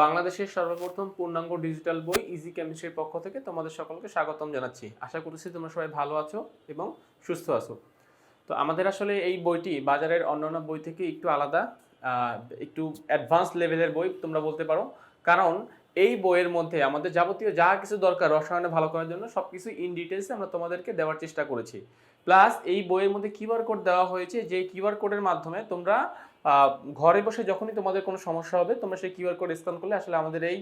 বাংলাদেশের সর্বপ্রথম পূর্ণাঙ্গ ডিজিটাল বই ইজি কেমিস্ট্রির পক্ষ থেকে তোমাদের সকলকে স্বাগতম জানাচ্ছি। আশা করছি তোমরা সবাই ভালো আছো এবং সুস্থ আছো। তো আমাদের আসলে এই বইটি বাজারের অন্যান্য বই থেকে একটু আলাদা একটু অ্যাডভান্স লেভেলের বই তোমরা বলতে পারো। কারণ এই বইয়ের মধ্যে আমাদের যাবতীয় যা কিছু দরকার রসায়নে ভালো করার জন্য সব কিছু ইন ডিটেলসে আমরা তোমাদেরকে দেওয়ার চেষ্টা করেছি। প্লাস এই বইয়ের মধ্যে কিউআর কোড দেওয়া হয়েছে যে কিউআর কোডের মাধ্যমে তোমরা ঘরে বসে যখনই তোমাদের কোনো সমস্যা হবে, তোমরা সেই কিউআর কোড স্ক্যান করলে আসলে আমাদের এই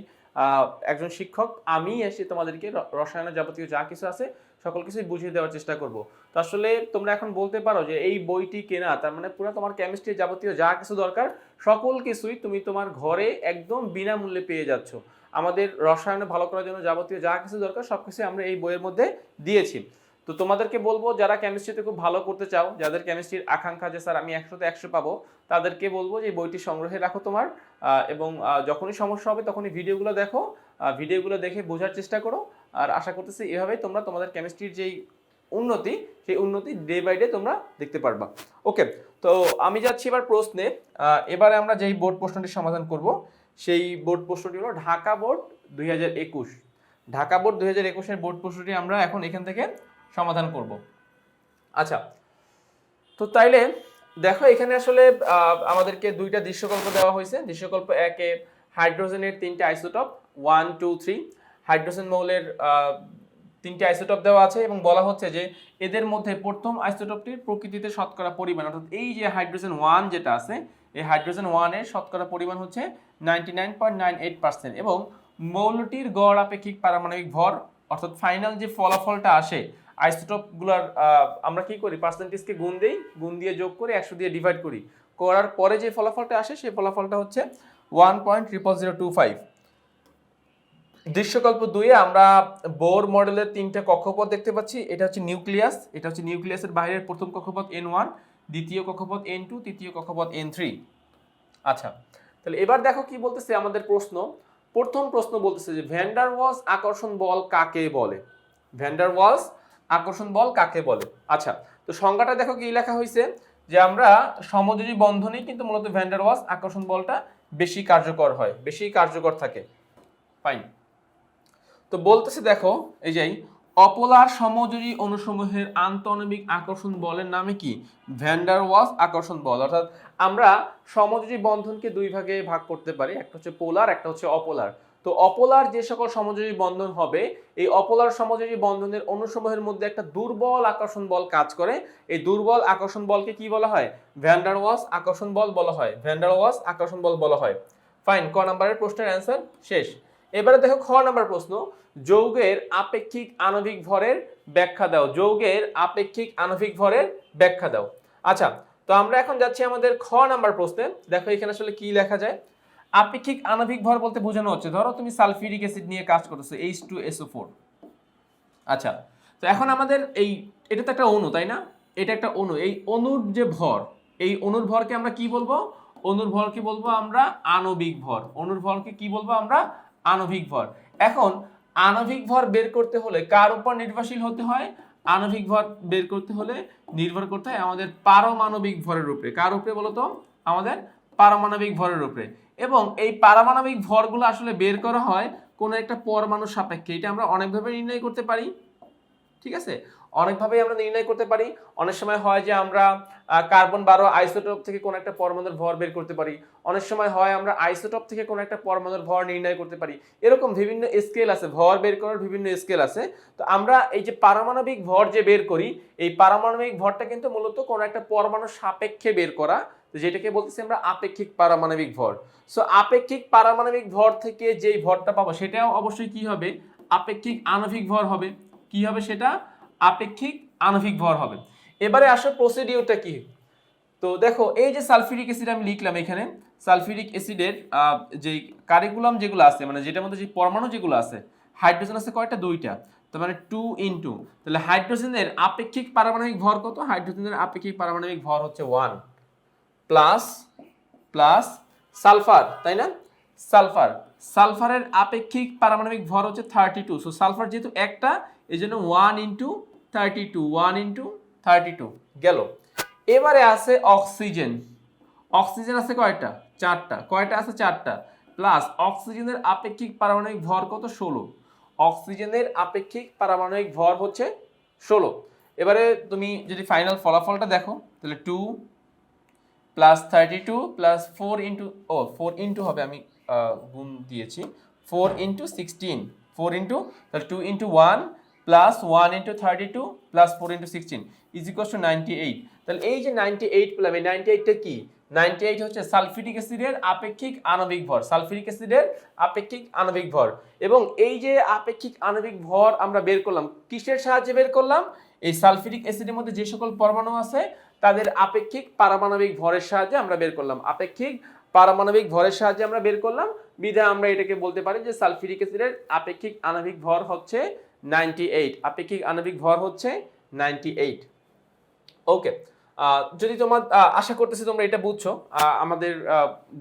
একজন শিক্ষক, আমি এসে তোমাদেরকে রসায়নের যাবতীয় যা কিছু আছে, সকল কিছুই বুঝিয়ে দেওয়ার চেষ্টা করব। তো আসলে তোমরা এখন বলতে পারো যে এই বইটি কেনা, তার মানে পুরো তোমার কেমিস্ট্রির যাবতীয় যা কিছু দরকার, সকল কিছুই তুমি তোমার ঘরে একদম বিনামূল্যে পেয়ে যাচ্ছ। আমাদের রসায়নে ভালো করার জন্য যাবতীয় যা কিছু দরকার সব কিছু আমরা এই বইয়ের মধ্যে দিয়েছি। তো তোমাদেরকে বলব, যারা কেমিস্ট্রিতে খুব ভালো করতে চাও, যাদের কেমিস্ট্রির আকাঙ্ক্ষা যে স্যার আমি একশোতে একশো পাবো, তাদেরকে বলব যে বইটি সংগ্রহে রাখো তোমার এবং যখনই সমস্যা হবে তখনই ভিডিওগুলো দেখো ভিডিওগুলো দেখে বোঝার চেষ্টা করো, আর আশা করতেছি এভাবেই তোমরা তোমাদের কেমিস্ট্রির যেই উন্নতি, সেই উন্নতি ডে বাই ডে তোমরা দেখতে পারবা। ওকে তো আমি যাচ্ছি এবার প্রশ্নে এবারে আমরা যেই বোর্ড প্রশ্নটির সমাধান করব, সেই বোর্ড প্রশ্নটি হলো ঢাকা বোর্ড দুই হাজার একুশ। ঢাকা বোর্ড দুই হাজার একুশের বোর্ড প্রশ্নটি আমরা এখন এখান থেকে সমাধান করব। আচ্ছা তো তাইলে দেখো এখানে আসলে আমাদেরকে দুইটা দৃশ্যকল্প দেওয়া হয়েছে। দৃশ্যকল্প একে হাইড্রোজেনের তিনটে isotope, one, two, three. Hydrogen মৌলের তিনটে আইসোটপ দেওয়া আছে এবং বলা হচ্ছে যে এদের মধ্যে প্রথম আইসোটপটির প্রকৃতিতে শতকরা পরিমাণ, অর্থাৎ এই যে হাইড্রোজেন ওয়ান যেটা আছে, এই হাইড্রোজেন ওয়ানের শতকরা পরিমাণ হচ্ছে নাইনটি এবং মৌলটির গড় আপেক্ষিক পারমাণবিক ভর অর্থাৎ ফাইনাল যে ফলাফলটা আসে, আইসোটপগুলোর আমরা কি করি? পার্সেন্টেজকে গুণ দেই, গুণ দিয়ে যোগ করে একশো দিয়ে ডিভাইড করি। করার পরে যে ফলাফলটা আসে, সেই ফলাফলটা হচ্ছে one point triple zero two five দৃশ্যকল্প দুইয়ে আমরা বোর মডেলের তিনটা কক্ষপথ দেখতে পাচ্ছি। এটা হচ্ছে নিউক্লিয়াস, এটা হচ্ছে নিউক্লিয়াসের বাইরের প্রথম কক্ষপথ এন ওয়ান দ্বিতীয় কক্ষপথ এন টু তৃতীয় কক্ষপথ এন থ্রি আচ্ছা তাহলে এবার দেখো কি বলতেছে আমাদের প্রশ্ন। প্রথম প্রশ্ন বলতেছে যে ভ্যান্ডার ওয়ালস আকর্ষণ বল কাকে বলে? ভ্যান্ডার ওয়ালস আকর্ষণ বল কাকে বলে? আচ্ছা তো সংজ্ঞাটা দেখো কি লেখা হয়েছে যে আমরা সমযোজী বন্ধনে কিন্তু মূলত ভ্যান্ডার ওয়ালস আকর্ষণ বলটা বেশি কার্যকর হয়, বেশি কার্যকর থাকে। ফাইন তো বলতেছে দেখো, এই যে অপোলার সমযোজী অনুসমূহের আন্তঃনবিক আকর্ষণ বলের নামে কি? ভ্যান্ডার ওয়ালস আকর্ষণ বল। অর্থাৎ আমরা সমযোজী বন্ধনকে দুই ভাগে ভাগ করতে পারি। একটা হচ্ছে পোলার, একটা হচ্ছে অপোলার। তো অপোলার যে সকল সমযোজী বন্ধন হবে, এই অপোলার সমযোজী বন্ধনের অনুসমূহের মধ্যে একটা দুর্বল আকর্ষণ বল কাজ করে। এই দুর্বল আকর্ষণ বলকে কি বলা হয়? ভ্যান্ডার ওয়ালস আকর্ষণ বল বলা হয়। ভ্যান্ডার ওয়ালস আকর্ষণ বল বলা হয়। ফাইন ক নাম্বারের প্রশ্নের অ্যান্সার শেষ। এবারে দেখো খ নাম্বার প্রশ্ন, যৌগের আপেক্ষিক আণবিক ভরের ব্যাখ্যা দাও, যৌগের আপেক্ষিক আণবিক ভরের ব্যাখ্যা দাও। আচ্ছা তো আমরা এখন যাচ্ছি আমাদের খ নাম্বার প্রশ্নে, দেখো এখানে আসলে কি লেখা যায়? আপেক্ষিক আণবিক ভর বলতে বোঝানো হচ্ছে, ধরো তুমি সালফিউরিক অ্যাসিড নিয়ে কাজ করতেছো এইচ টু এসও ফোর আচ্ছা তো এখন আমাদের এই, এটা তো একটা অণু, তাই না? এটা একটা অণু, এই অণুর যে ভর, এই অণুর ভরকে আমরা কি বলব? অণুর ভরকে বলব আমরা আণবিক ভর, অণুর ভরকে কি বলব আমরা আণবিক ভর। এখন, আণবিক ভর বের করতে হলে কার উপর নির্ভরশীল হতে হয়? আণবিক ভর বের করতে হলে নির্ভর করতে হয় আমাদের পারমাণবিক ভরের উপরে। কার উপরে বলতো আমাদের পারমাণবিক ভরের উপরে। এবং এই পারমাণবিক ভরগুলো আসলে বের করা হয় কোনো একটা পরমাণু সাপেক্ষে। এটা আমরা অনেকভাবে নির্ণয় করতে পারি। ঠিক আছে? অনেকভাবেই আমরা নির্ণয় করতে পারি। অনেক সময় হয় যে আমরা কার্বন বারো আইসোটপ থেকে কোনো একটা পরমাণুর ভর বের করতে পারি। অনেক সময় হয় আমরা আইসোটপ থেকে কোনো একটা পরমাণুর ভর নির্ণয় করতে পারি। এরকম বিভিন্ন স্কেল আছে, ভর বের করার বিভিন্ন স্কেল আছে। তো আমরা এই যে পারমাণবিক ভর যে বের করি, এই পারমাণবিক ভরটা কিন্তু মূলত কোনো একটা পরমাণু সাপেক্ষে বের করা যেটাকে বলতেছি আমরা আপেক্ষিক পারমাণবিক ভর। সো আপেক্ষিক পারমাণবিক ভর থেকে যেই ভরটা পাবো, সেটাও অবশ্যই কি হবে? আপেক্ষিক আণবিক ভর হবে। কি হবে সেটা? আপেক্ষিক আণবিক ভর হবে। এবারে আসো প্রসিডিউরটা কি? তো দেখো, এই যে সালফিউরিক অ্যাসিড আমি লিখলাম এখানে সালফিউরিক অ্যাসিডের যে কারিকুলাম যেগুলো আছে মানে যেটার মধ্যে যে পরমাণু যেগুলো আছে হাইড্রোজেন আছে কয়টা? দুইটা। তার মানে টু ইনটু তাহলে হাইড্রোজেনের আপেক্ষিক পারমাণবিক ভর কত? হাইড্রোজেনের আপেক্ষিক পারমাণবিক ভর হচ্ছে ওয়ান প্লাস প্লাস সালফার তাই না? সালফার সালফারের আপেক্ষিক পারমাণবিক ভর হচ্ছে থার্টি টু সো সালফার যেহেতু একটা এই জন্য one into thirty two one into thirty two গেল। এবারে আছে অক্সিজেন। অক্সিজেন আছে কয়টা? চারটা। কয়টা আছে? চারটা। প্লাস অক্সিজেনের আপেক্ষিক পারমাণবিক ভর কত? ষোলো। অক্সিজেনের আপেক্ষিক পারমাণবিক ভর হচ্ছে ষোলো। এবারে তুমি যদি ফাইনাল ফলাফলটা দেখো, তাহলে two plus thirty two plus four into O four into হবে, আমি গুণ দিয়েছি। Four into sixteen four into তাহলে two into one plus one into thirty two plus four into sixteen is equals to ninety eight তাহলে এই যে ninety eight পেলাম, এই নাইনটি এইটটা কি? নাইনটি এইট হচ্ছে সালফিউরিক অ্যাসিডের আপেক্ষিক আণবিক ভর সালফিউরিক অ্যাসিডের আপেক্ষিক আণবিক ভর। এবং এই যে আপেক্ষিক আণবিক ভর আমরা বের করলাম, কিসের সাহায্যে বের করলাম? এই সালফিউরিক অ্যাসিডের মধ্যে যে সকল পরমাণু আছে, তাদের আপেক্ষিক পারমাণবিক ভরের সাহায্যে আমরা বের করলাম। আপেক্ষিক পারমাণবিক ভরের সাহায্যে আমরা বের করলাম। বিধায় আমরা এটাকে বলতে পারি যে সালফিউরিক অ্যাসিডের আপেক্ষিক আণবিক ভর হচ্ছে নাইনটি এইট। আপেক্ষিক আণবিক ভর হচ্ছে? Ninety eight. ওকে। যদি তোমার আশা করতেছি তোমরা এটা বুঝছ আমাদের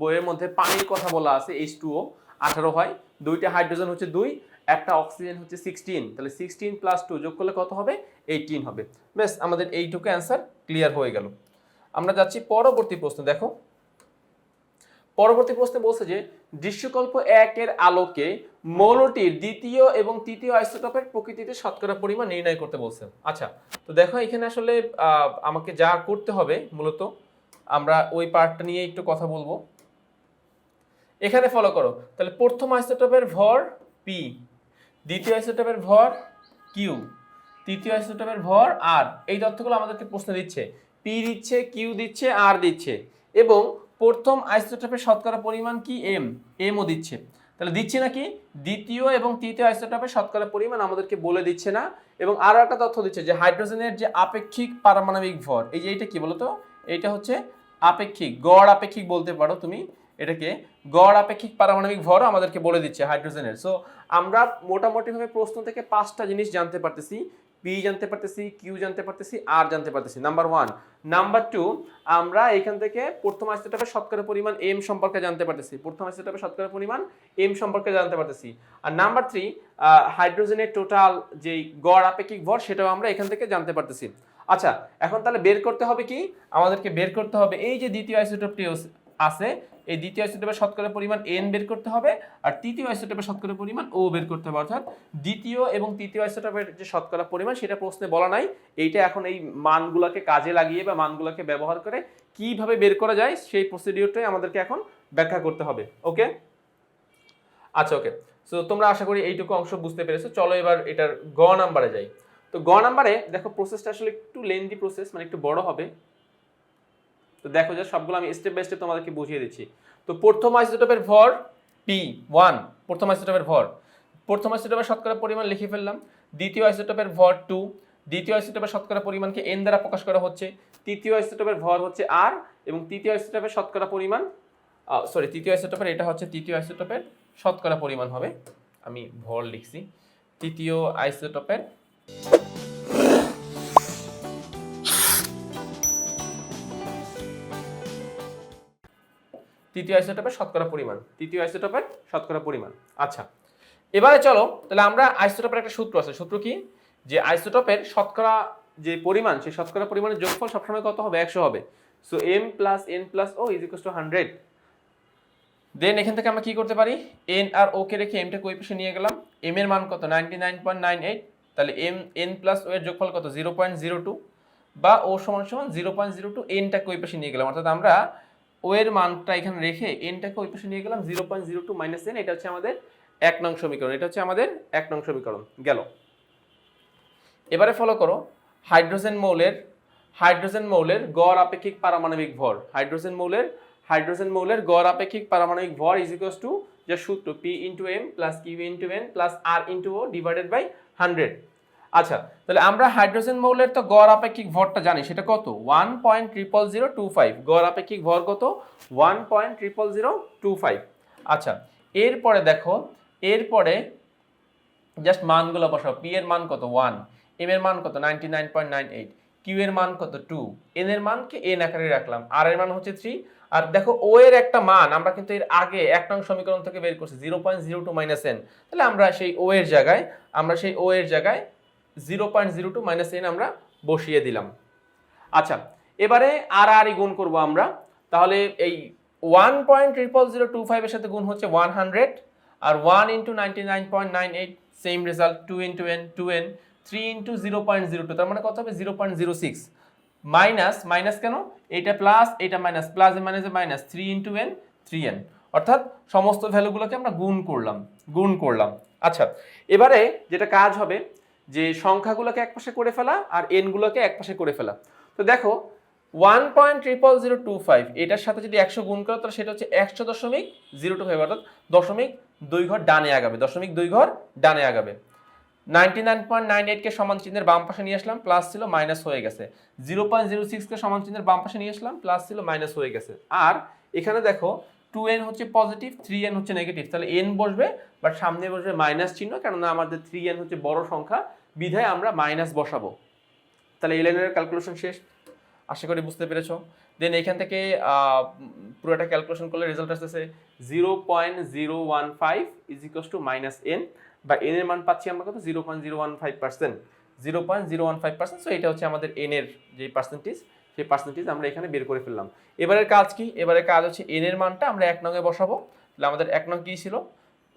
বইয়ের মধ্যে পানির কথা বলা আছে এইচ টু ও আঠারো হয়, দুইটা হাইড্রোজেন হচ্ছে দুই, একটা অক্সিজেন হচ্ছে সিক্সটিন তাহলে সিক্সটিন প্লাস টু যোগ করলে কত হবে? এইটিন হবে। বেশ আমাদের এইটুকু অ্যান্সার ক্লিয়ার হয়ে গেল। আমরা যাচ্ছি পরবর্তী প্রশ্ন, দেখো। পরবর্তী প্রশ্নে বলছে যে, দৃশ্যকল্প একের আলোকে মৌলটির দ্বিতীয় এবং তৃতীয় আইসোটোপের প্রকৃতিতে শতকরা পরিমাণ নির্ণয় করতে বলছে। আচ্ছা তো দেখো এখানে আসলে আমাকে যা করতে হবে মূলত, আমরা ওই পার্টটা নিয়ে একটু কথা বলব। এখানে ফলো করো, তাহলে প্রথম আইসোটোপের ভর পি দ্বিতীয় আইসোটোপের ভর কিউ তৃতীয় আইসোটোপের ভর আর এই তথ্যগুলো আমাদেরকে প্রশ্ন দিচ্ছে। পি দিচ্ছে কিউ দিচ্ছে আর দিচ্ছে এবং প্রথম আইসোটোপের শতকরা পরিমাণ কি? এম এমও দিচ্ছে। তাহলে দিচ্ছে নাকি দ্বিতীয় এবং তৃতীয় আইসোটোপের শতকরা পরিমাণ আমাদেরকে বলে দিচ্ছে না। এবং আরও একটা তথ্য দিচ্ছে যে হাইড্রোজেনের যে আপেক্ষিক পারমাণবিক ভর, এই যে এইটা কি বলতো? এইটা হচ্ছে আপেক্ষিক, গড় আপেক্ষিক বলতে পারো তুমি। এটাকে গড় আপেক্ষিক পারমাণবিক ভরও আমাদেরকে বলে দিচ্ছে হাইড্রোজেনের। সো আমরা মোটামুটিভাবে প্রশ্ন থেকে পাঁচটা জিনিস জানতে পারতেছি। পি জানতে পারতেছি কিউ জানতে পারতেছি আর জানতে পারতেছি। নাম্বার ওয়ান নাম্বার টু আমরা এখান থেকে প্রথম আইসোটোপের শতকরা পরিমাণ এম সম্পর্কে জানতে পারতেছি। প্রথম আইসোটোপের শতকরা পরিমাণ এম সম্পর্কে জানতে পারতেছি। আর নাম্বার থ্রি হাইড্রোজেনের টোটাল যেই গড় আপেক্ষিক ভর, সেটাও আমরা এখান থেকে জানতে পারতেছি। আচ্ছা এখন তাহলে বের করতে হবে কি? আমাদেরকে বের করতে হবে। এই যে দ্বিতীয় আইসোটোপটি আছে এই দ্বিতীয় আইসোটোপের শতকরা পরিমাণ এন বের করতে হবে আর তৃতীয় আইসোটোপের শতকরা পরিমাণ ও বের করতে হবে। অর্থাৎ দ্বিতীয় এবং তৃতীয় আইসোটোপের যে শতকরা পরিমাণ সেটা প্রশ্নে বলা নাই। এইটা এখন এই মানগুলোকে কাজে লাগিয়ে বা মানগুলোকে ব্যবহার করে কীভাবে বের করা যায় সেই প্রসিডিওরটাই আমাদেরকে এখন ব্যাখ্যা করতে হবে। ওকে? আচ্ছা ওকে। সো তোমরা আশা করি এইটুকু অংশ বুঝতে পেরেছ। চলো এবার এটার গ নাম্বারে যাই। তো গ নাম্বারে দেখো প্রসেসটা আসলে একটু লেন্দি প্রসেস মানে একটু বড় হবে। তো দেখো যে সবগুলো আমি স্টেপ বাই স্টেপ তোমাদেরকে বুঝিয়ে দিচ্ছি তো প্রথম আইসোটোপের ভর পি ওয়ান প্রথম আইসোটোপের ভর প্রথম আইসোটোপের শতকরা পরিমাণ লিখে ফেললাম দ্বিতীয় আইসোটোপের ভর টু দ্বিতীয় আইসোটোপের শতকরা পরিমাণকে এন দ্বারা প্রকাশ করা হচ্ছে তৃতীয় আইসোটোপের ভর হচ্ছে আর এবং তৃতীয় আইসোটোপের শতকরা পরিমাণ সরি তৃতীয় আইসোটোপের এটা হচ্ছে তৃতীয় আইসোটোপের শতকরা পরিমাণ হবে আমি ভর লিখছি তৃতীয় আইসোটোপের তৃতীয় আইসোটোপের শতকরা পরিমাণ। তৃতীয় আইসোটোপের শতকরা পরিমাণ। আচ্ছা এবারে চলো, তাহলে আমরা আইসোটোপের একটা সূত্র আছে। সূত্র কি? যে আইসোটোপের শতকরা যে পরিমাণ, সেই শতকরা পরিমাণের যোগফল সবসময় কত হবে? একশো হবে। So M plus N plus O is equal to hundred then এখান থেকে আমরা কি করতে পারি? এন আর ও কে রেখে এমটা কই পাশে নিয়ে গেলাম। এম এর মান কত? Ninety nine point nine eight তাহলে এম এন প্লাস ও এর যোগফল কত? জিরো পয়েন্ট জিরো টু বা ও সমান সমান জিরো পয়েন্ট জিরো টু এনটাকে ওই পাশে নিয়ে গেলাম। অর্থাৎ আমরা ও এর মানটা এখানে রেখে এনটাকে ওই পাশে নিয়ে গেলাম zero point zero two minus N এটা হচ্ছে আমাদের এক নং সমীকরণ, এটা হচ্ছে আমাদের এক নং সমীকরণ, গেল। এবারে ফলো করো হাইড্রোজেন মৌলের হাইড্রোজেন মৌলের গড় আপেক্ষিক পারমাণবিক ভর হাইড্রোজেন মৌলের হাইড্রোজেন মৌলের গড় আপেক্ষিক পারমাণবিক ভর ইজ ইকুয়ালস টু যে সূত্র P into M plus Q into N plus R into O divided by hundred আচ্ছা তাহলে আমরা হাইড্রোজেন মৌলের তো গড় আপেক্ষিক ভরটা জানি, সেটা কত? One point triple zero two five গড় আপেক্ষিক ভর কত? One point triple zero two five আচ্ছা এরপরে দেখো, এরপরে জাস্ট মানগুলো বসাও পি এর মান কত? ওয়ান এম এর মান কত? Ninety nine point nine eight Q এর মান কত? টু এন এর মানকে এন আকারে রাখলাম? আর এর মান হচ্ছে থ্রি আর দেখো ও এর একটা মান, আমরা কিন্তু এর আগে এক নং সমীকরণ থেকে বের করছি zero point zero two minus N তাহলে আমরা সেই ও এর জায়গায়, আমরা সেই ও এর জায়গায় zero point zero two minus N আমরা বসিয়ে দিলাম। আচ্ছা এবারে আর আর গুণ করব আমরা। তাহলে এই one point triple zero two ফাইভের সাথে গুণ হচ্ছে ওয়ান হান্ড্রেড আর one into ninety nine point nine eight same result two into N two N three into zero point zero two তার মানে কত হবে? Zero point zero six minus minus কেন? এটা প্লাস এটা মাইনাস প্লাস এ minus এ minus three into N three N অর্থাৎ সমস্ত ভ্যালুগুলোকে আমরা গুণ করলাম গুণ করলাম। আচ্ছা এবারে যেটা কাজ হবে যে সংখ্যাগুলোকে একপাশে করে ফেলা আর এনগুলোকে একপাশে করে ফেলা। তো দেখো one point triple zero two five এটার সাথে যদি একশো গুণ করো, তাহলে সেটা হচ্ছে একশো দশমিক জিরো টু ফাইভ অর্থাৎ দশমিক দুই ঘর ডানে আগাবে, দশমিক দুই ঘর ডানে আগাবে। নাইনটি নাইন পয়েন্ট নাইন এইটকে সমান চিহ্নের বাম পাশে নিয়ে আসলাম প্লাস ছিল মাইনাস হয়ে গেছে। জিরো পয়েন্ট জিরো সিক্সকে সমান চিহ্নের বাম পাশে নিয়ে আসলাম প্লাস ছিল মাইনাস হয়ে গেছে। আর এখানে দেখো টু এন হচ্ছে পজিটিভ থ্রি এন হচ্ছে নেগেটিভ তাহলে এন বসবে বাট সামনে বসবে মাইনাস চিহ্ন, কেননা আমাদের থ্রি এন হচ্ছে বড় সংখ্যা বিধায় আমরা মাইনাস বসাবো। তাহলে এই লাইনের ক্যালকুলেশন শেষ। আশা করি বুঝতে পেরেছ। দেন এখান থেকে পুরোটা ক্যালকুলেশন করলে রেজাল্ট আসতেছে zero point zero one five is equals to minus N বা এন এর মান পাচ্ছি আমরা কত? Zero point zero one five percent zero point zero one five percent so এটা হচ্ছে আমাদের এন এর যে পার্সেন্টেজ সেই পার্সেন্টেজ আমরা এখানে বের করে ফেললাম। এবারের কাজ কি? এবারের কাজ হচ্ছে এন এর মানটা আমরা এক নঙে বসাবো। তাহলে আমাদের এক নং কী ছিল?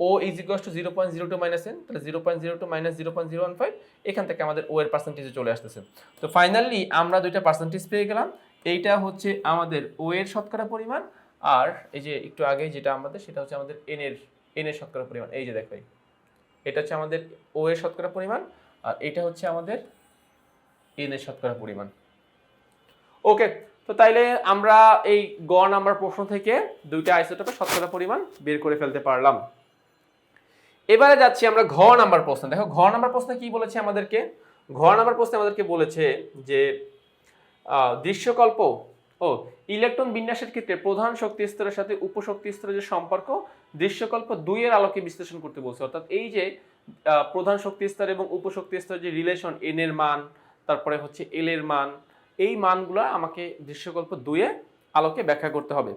O is equals to zero point zero two minus N তাহলে zero point zero two minus zero point zero one five এখান থেকে আমাদের ও এর পার্সেন্টেজে চলে আসতেছে। তো ফাইনালি আমরা দুইটা পার্সেন্টেজ পেয়ে গেলাম। এইটা হচ্ছে আমাদের ও এর শতকরা পরিমাণ, আর এই যে একটু আগে যেটা আমাদের, সেটা হচ্ছে আমাদের এন এর এন এর শতকরা পরিমাণ। এই যে দেখো। এটা হচ্ছে আমাদের ও এর শতকরা পরিমাণ, আর এটা হচ্ছে আমাদের এন এর শতকরা পরিমাণ। ওকে, তো তাইলে আমরা এই গ নাম্বার প্রশ্ন থেকে দুইটা আইসোটোপের শতকরা পরিমাণ বের করে ফেলতে পারলাম। এবারে যাচ্ছি আমরা ঘ নাম্বার প্রশ্ন। দেখো ঘ নাম্বার প্রশ্ন কি বলেছে আমাদেরকে? ঘ নাম্বার প্রশ্নে আমাদেরকে বলেছে যে দৃশ্যকল্প ও ইলেকট্রন বিন্যাসের ক্ষেত্রে প্রধান শক্তি স্তরের সাথে উপশক্তি স্তরের যে সম্পর্ক, দৃশ্যকল্প দুইয়ের আলোকে বিশ্লেষণ করতে বলছে। অর্থাৎ এই যে প্রধান শক্তি স্তর এবং উপশক্তি স্তরের যে রিলেশন এন এর মান, তারপরে হচ্ছে এল এর মান, এই মানগুলো আমাকে দৃশ্যকল্প দুইয়ে আলোকে ব্যাখ্যা করতে হবে।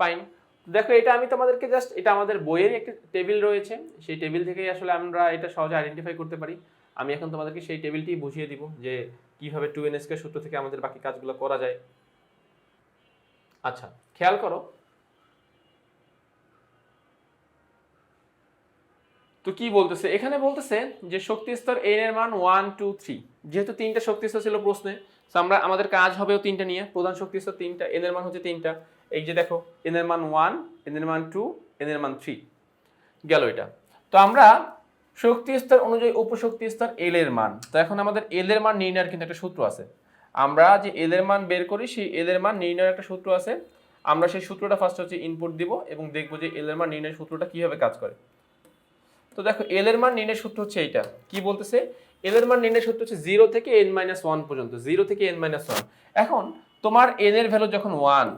ফাইন দেখো, এটা আমি তোমাদেরকে জাস্ট এটা আমাদের বইয়ের একটি টেবিল রয়েছে। সেই টেবিল থেকেই আসলে আমরা এটা সহজে আইডেন্টিফাই করতে পারি। আমি এখন তোমাদেরকে সেই টেবিলটি বুঝিয়ে দিব যে কীভাবে টু এনএসকে সূত্র থেকে আমাদের বাকি কাজগুলো করা যায়। আচ্ছা খেয়াল করো। তো কি বলতেছে? এখানে বলতেছে যে শক্তি স্তর এন এর মান ওয়ান টু থ্রি যেহেতু তিনটা শক্তি স্তর ছিল প্রশ্নে আমরা, আমাদের কাজ হবেও তিনটা নিয়ে। প্রধান শক্তি স্তর তিনটা এন এর মান হচ্ছে তিনটা। এই যে দেখো এন এর মান ওয়ান এন এর মান টু এন এর মান থ্রি গেল এটা। তো আমরা শক্তি স্তর অনুযায়ী উপশক্তি স্তর এল এর মান। তো এখন আমাদের এল এর মান নির্ণয়ের কিন্তু একটা সূত্র আছে। আমরা যে এল এর মান বের করি, সেই এল এর মান নির্ণয়ের একটা সূত্র আছে। আমরা সেই সূত্রটা ফার্স্ট হচ্ছে ইনপুট দিব এবং দেখব যে এল এর মান নির্ণয়ের সূত্রটা কীভাবে কাজ করে। তো দেখো এল এর মান নির্ণয়ের সূত্র হচ্ছে এইটা। কি বলতেছে? এল এর মান নির্ণয়ের সূত্র হচ্ছে জিরো থেকে এন মাইনাস ওয়ান পর্যন্ত। জিরো থেকে এন মাইনাস ওয়ান এখন তোমার এন এর ভ্যালু যখন ওয়ান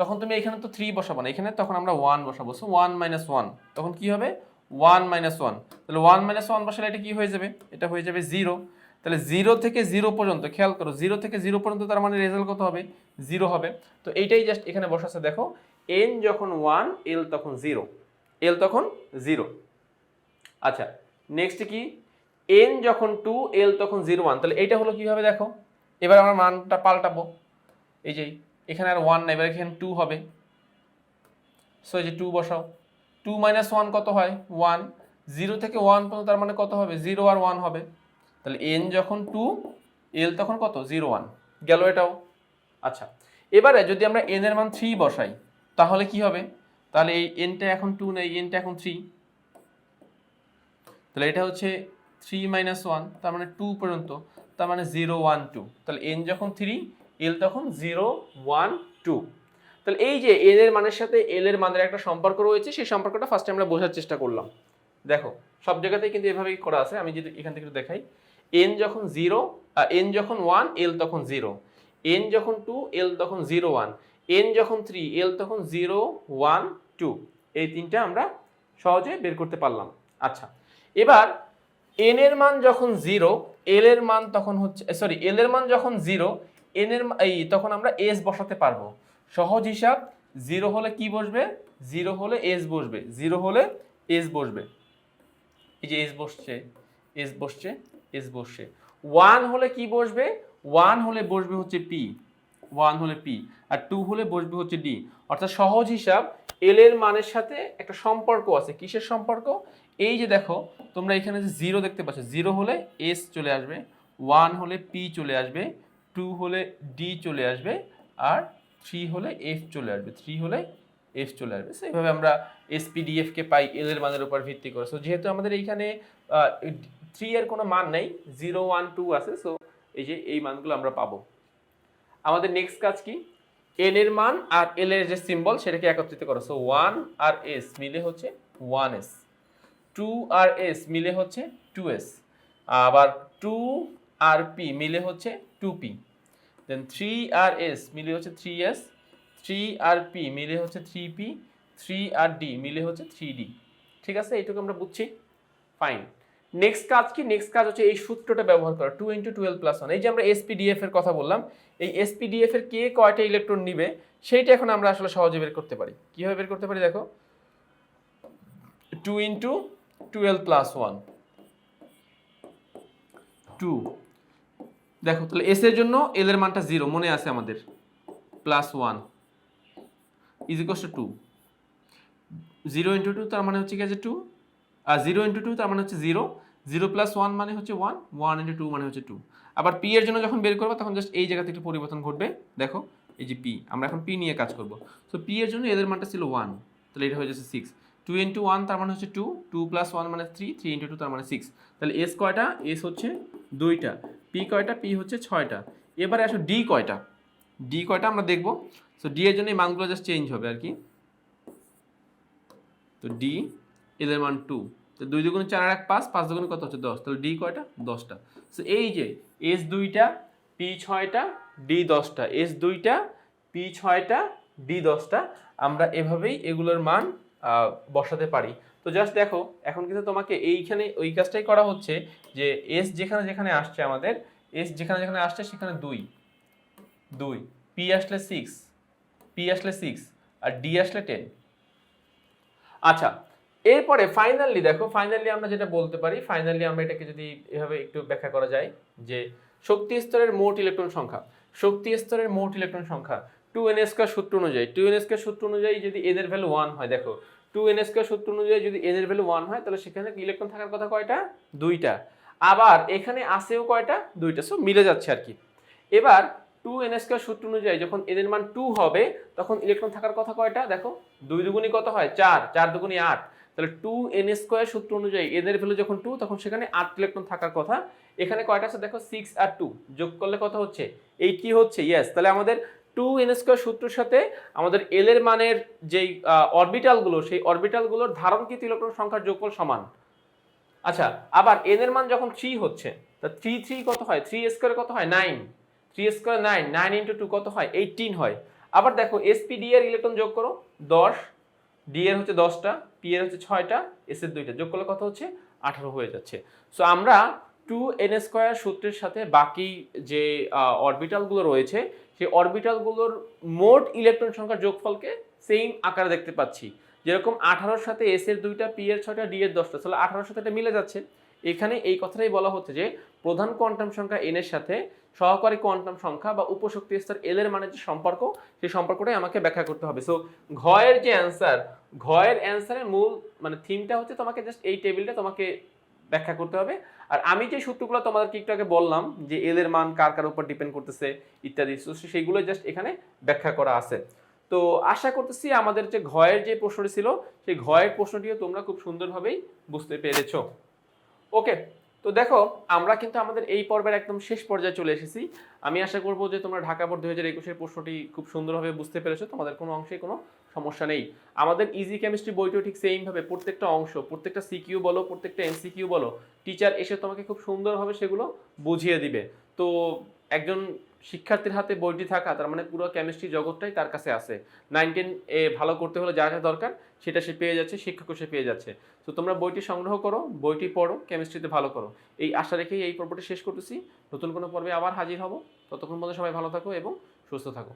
তখন তুমি এখানে তো থ্রি বসাবো না, এখানে তখন আমরা ওয়ান বসাবো। সো ওয়ান মাইনাস ওয়ান তখন কি হবে? ওয়ান মাইনাস ওয়ান তাহলে ওয়ান মাইনাস ওয়ান বসালে এটা কি হয়ে যাবে? এটা হয়ে যাবে জিরো তাহলে জিরো থেকে জিরো পর্যন্ত, খেয়াল করো জিরো থেকে জিরো পর্যন্ত তার মানে রেজাল্ট কত হবে? জিরো হবে। তো এইটাই জাস্ট এখানে বসাচ্ছে, দেখো। এন যখন ওয়ান এল তখন জিরো এল তখন জিরো আচ্ছা নেক্সট কি? এন যখন টু এল তখন জিরো ওয়ান তাহলে এইটা হলো কীভাবে দেখো? এবার আমরা মানটা পাল্টাবো। এই যে এখানে আর ওয়ান না, এবার এখানে টু হবে। সো এই যে টু বসাও। টু মাইনাস ওয়ান কত হয়? ওয়ান জিরো থেকে ওয়ান পর্যন্ত তার মানে কত হবে? জিরো আর ওয়ান হবে। তাহলে এন যখন টু এল তখন কত? জিরো ওয়ান গেল এটাও। আচ্ছা এবারে যদি আমরা এন এর মান থ্রি বসাই, তাহলে কি হবে? তাহলে এই এনটা এখন টু নেই এনটা এখন থ্রি তাহলে এটা হচ্ছে থ্রি মাইনাস ওয়ান তার মানে টু পর্যন্ত। তার মানে জিরো ওয়ান টু তাহলে এন যখন থ্রি এল তখন জিরো ওয়ান টু তাহলে এই যে এন এর মানের সাথে এল এর মানের একটা সম্পর্ক রয়েছে, সেই সম্পর্কটা ফার্স্টে আমরা বোঝার চেষ্টা করলাম। দেখো, সব জায়গাতেই কিন্তু এভাবেই করা আছে, আমি যদি এখান থেকে একটু দেখাই। এন যখন জিরো এন যখন ওয়ান এল তখন জিরো এন যখন টু এল তখন জিরো ওয়ান এন যখন থ্রি এল তখন জিরো ওয়ান টু এই তিনটা আমরা সহজে বের করতে পারলাম। আচ্ছা এবার এন এর মান যখন জিরো এল এর মান তখন হচ্ছে সরি এল এর মান যখন জিরো এন এর এই তখন আমরা এস বসাতে পারব। সহজ হিসাব জিরো হলে কি বসবে? জিরো হলে এস বসবে। জিরো হলে এস বসবে। এই যে এস বসছে এস বসছে এস বসছে। ওয়ান হলে কি বসবে? ওয়ান হলে বসবে হচ্ছে পি ওয়ান হলে পি আর টু হলে বসবে হচ্ছে ডি অর্থাৎ সহজ হিসাব এল এর মানের সাথে একটা সম্পর্ক আছে। কিসের সম্পর্ক? এই যে দেখো, তোমরা এখানে যে জিরো দেখতে পাচ্ছ জিরো হলে এস চলে আসবে ওয়ান হলে পি চলে আসবে। টু হলে ডি চলে আসবে আর থ্রি হলে এফ চলে আসবে। থ্রি হলে এফ চলে আসবে। So, এইভাবে আমরা এসপিডিএফ কে পাই এল এর মানের উপর ভিত্তি করে। সো যেহেতু আমাদের এইখানে থ্রি এর কোনো মান নেই জিরো ওয়ান টু আছে সো এই যে এই মানগুলো আমরা পাবো। আমাদের নেক্সট কাজ কি? এন এর মান আর এল এর যে সিম্বল সেটাকে একত্রিত করো। সো ওয়ান আর এস মিলে হচ্ছে ওয়ান এস টু আর এস মিলে হচ্ছে টু এস আবার টু আর পি মিলে হচ্ছে টু পি দেন থ্রি আর এস মিলে হচ্ছে থ্রি এস থ্রি আর পি মিলে হচ্ছে থ্রি পি থ্রি আর ডি মিলে হচ্ছে থ্রি ডি ঠিক আছে? এইটুকু আমরা বুঝছি? ফাইন নেক্সট কাজ কি? নেক্সট কাজ হচ্ছে এই সূত্রটা ব্যবহার করা। Two into twelve plus one এই যে আমরা এসপিডিএফ এর কথা বললাম, এই এসপিডিএফ এর কে কয়টা ইলেকট্রন নিবে, সেইটা এখন আমরা আসলে সহজে বের করতে পারি। কীভাবে বের করতে পারি দেখো? Two into twelve plus one two দেখো, তাহলে এস এর জন্য এল এর মানটা জিরো মনে আছে আমাদের? Plus one is equals to zero into two তার মানে হচ্ছে কি আছে টু আর জিরো ইন্টু টু তার মানে হচ্ছে জিরো জিরো প্লাস ওয়ান মানে হচ্ছে ওয়ান ওয়ান ইন্টু টু মানে হচ্ছে টু আবার পি এর জন্য যখন বের করব, তখন জাস্ট এই জায়গাতে একটু পরিবর্তন ঘটবে। দেখো, এই যে পি আমরা এখন পি নিয়ে কাজ করব। তো পি এর জন্য এদের মানটা ছিল ওয়ান তাহলে এটা হয়ে যাচ্ছে সিক্স টু ইন্টু ওয়ান তার মানে হচ্ছে টু টু প্লাস ওয়ান মানে থ্রি থ্রি ইন্টু টু তার মানে সিক্স তাহলে এস কয়টা? এস হচ্ছে দুইটা পি কয়টা? পি হচ্ছে ছয়টা। এবারে আসো ডি কয়টা? ডি কয়টা আমরা দেখব। সো ডি এর জন্য এই মানগুলো জাস্ট চেঞ্জ হবে আর কি। তো ডি এদের মান টু তো দুই দুগুণে চার আর এক, পাঁচ পাঁচ দুগুণে কত হচ্ছে? দশ। তাহলে ডি কয়টা? দশটা। সো এই যে এস দুইটা পি ছয়টা ডি দশটা। এস দুইটা পি ছয়টা ডি দশটা। আমরা এভাবেই এগুলোর মান বসাতে পারি। তো জাস্ট দেখো, এখন কিন্তু তোমাকে এইখানে ওই কাজটাই করা হচ্ছে যে এস যেখানে যেখানে আসছে আমাদের এস যেখানে যেখানে আসছে সেখানে দুই। দুই। পি আসলে সিক্স পি আসলে সিক্স আর ডি আসলে টেন আচ্ছা এরপরে ফাইনালি দেখো ফাইনালি আমরা যেটা বলতে পারি ফাইনালি আমরা এটাকে যদি এভাবে একটু ব্যাখ্যা করা যায়, যে শক্তি স্তরের মোট ইলেকট্রন সংখ্যা। শক্তি স্তরের মোট ইলেকট্রন সংখ্যা টু এন স্কোয়ার সূত্র অনুযায়ী টু এন স্কোয়ার সূত্র অনুযায়ী যদি এদের ভ্যালু ওয়ান হয়, দেখো টু এন স্কোয়ার সূত্র অনুযায়ী যদি এদের ভ্যালু ওয়ান হয়, তাহলে সেখানে ইলেকট্রন থাকার কথা কয়টা? দুইটা। আবার এখানে আসেও কয়টা? দুইটা। সো মিলে যাচ্ছে আর কি। এবার টু এন স্কোয়ার সূত্র অনুযায়ী যখন এদের মান টু হবে, তখন ইলেকট্রন থাকার কথা কয়টা? দেখো, দুই দুগুণি কত হয়? চার। চার দুগুণি আট। তাহলে টু এন স্কোয়ার সূত্র অনুযায়ী এদের ভ্যালু যখন টু তখন সেখানে আট ইলেকট্রন থাকার কথা। এখানে কয়টা আছে? দেখো সিক্স আর টু যোগ করলে কত হচ্ছে? এই কি হচ্ছে? ইয়েস তাহলে আমাদের টু এন স্কোয়ার সূত্রের সাথে আমাদের এল এর মানের যেই অরবিটালগুলো সেই অরবিটালগুলোর ধারণকৃত ইলেকট্রন সংখ্যার যোগফল সমান? আচ্ছা আবার এন এর মান যখন থ্রি হচ্ছে, তা থ্রি থ্রি কত হয়? থ্রি স্কোয়ার কত হয়? Nine three square nine nine into two কত হয়? এইটিন হয়। আবার দেখো এসপিডি এর ইলেকট্রন যোগ করো, দশ। ডি এর হচ্ছে দশটা পি এর হচ্ছে ছয়টা এস এর দুইটা। যোগ করলে কত হচ্ছে? আঠারো হয়ে যাচ্ছে। সো আমরা টু এন স্কোয়ার সূত্রের সাথে বাকি যে অরবিটালগুলো রয়েছে সেই অরবিটালগুলোর মোট ইলেকট্রন সংখ্যার যোগফলকে সেম আকারে দেখতে পাচ্ছি। যেরকম আঠারোর সাথে এস এর দুইটা পি এর ছয়টা ডি এর দশটা, তাহলে আঠারোর সাথে এটা মিলে যাচ্ছে। এখানে এই কথাটাই বলা হচ্ছে যে, প্রধান কোয়ান্টাম সংখ্যা এন এর সাথে সহকারী কোয়ান্টাম সংখ্যা বা উপশক্তি স্তর এল এর মানের যে সম্পর্ক, সেই সম্পর্কটাই আমাকে ব্যাখ্যা করতে হবে। সো ঘয়ের যে অ্যান্সার ঘয়ের অ্যান্সারের মূল মানে থিমটা হচ্ছে তোমাকে জাস্ট এই টেবিলটা তোমাকে ব্যাখ্যা করতে হবে। আর আমি যে সূত্রগুলো তোমাদেরকে একটু আগে বললাম যে এল এর মান কার কার উপর ডিপেন্ড করতেছে, ইত্যাদি, তো সেইগুলো জাস্ট এখানে ব্যাখ্যা করা আছে। তো আশা করতেছি আমাদের যে ঘয়ের যে প্রশ্নটি ছিল, সেই ঘয়ের প্রশ্নটিও তোমরা খুব সুন্দরভাবেই বুঝতে পেরেছ। ওকে তো দেখো, আমরা কিন্তু আমাদের এই পর্বের একদম শেষ পর্যায়ে চলে এসেছি। আমি আশা করব যে তোমরা ঢাকা বোর্ড দুই হাজার একুশের প্রশ্নটি খুব সুন্দরভাবে বুঝতে পেরেছ। তোমাদের কোনো অংশে কোনো সমস্যা নেই। আমাদের ইজি কেমিস্ট্রি বইটিও ঠিক সেইমভাবে প্রত্যেকটা অংশ, প্রত্যেকটা সিকিউ বলো, প্রত্যেকটা এমসিকিউ বলো টিচার এসে তোমাকে খুব সুন্দরভাবে সেগুলো বুঝিয়ে দিবে। তো একজন শিক্ষার্থীর হাতে বইটি থাকা, তার মানে পুরো কেমিস্ট্রি জগৎটাই তার কাছে আছে। নাইন টেন এ ভালো করতে হলে যা যা দরকার, সেটা সে পেয়ে যাচ্ছে, শিক্ষকও সে পেয়ে যাচ্ছে। তো তোমরা বইটি সংগ্রহ করো, বইটি পড়ো কেমিস্ট্রিতে ভালো করো। এই আশা রেখেই এই পর্বটি শেষ করতেছি। নতুন কোনো পর্বে আবার হাজির হব। ততক্ষণ পর্যন্ত সবাই ভালো থাকো এবং সুস্থ থাকো।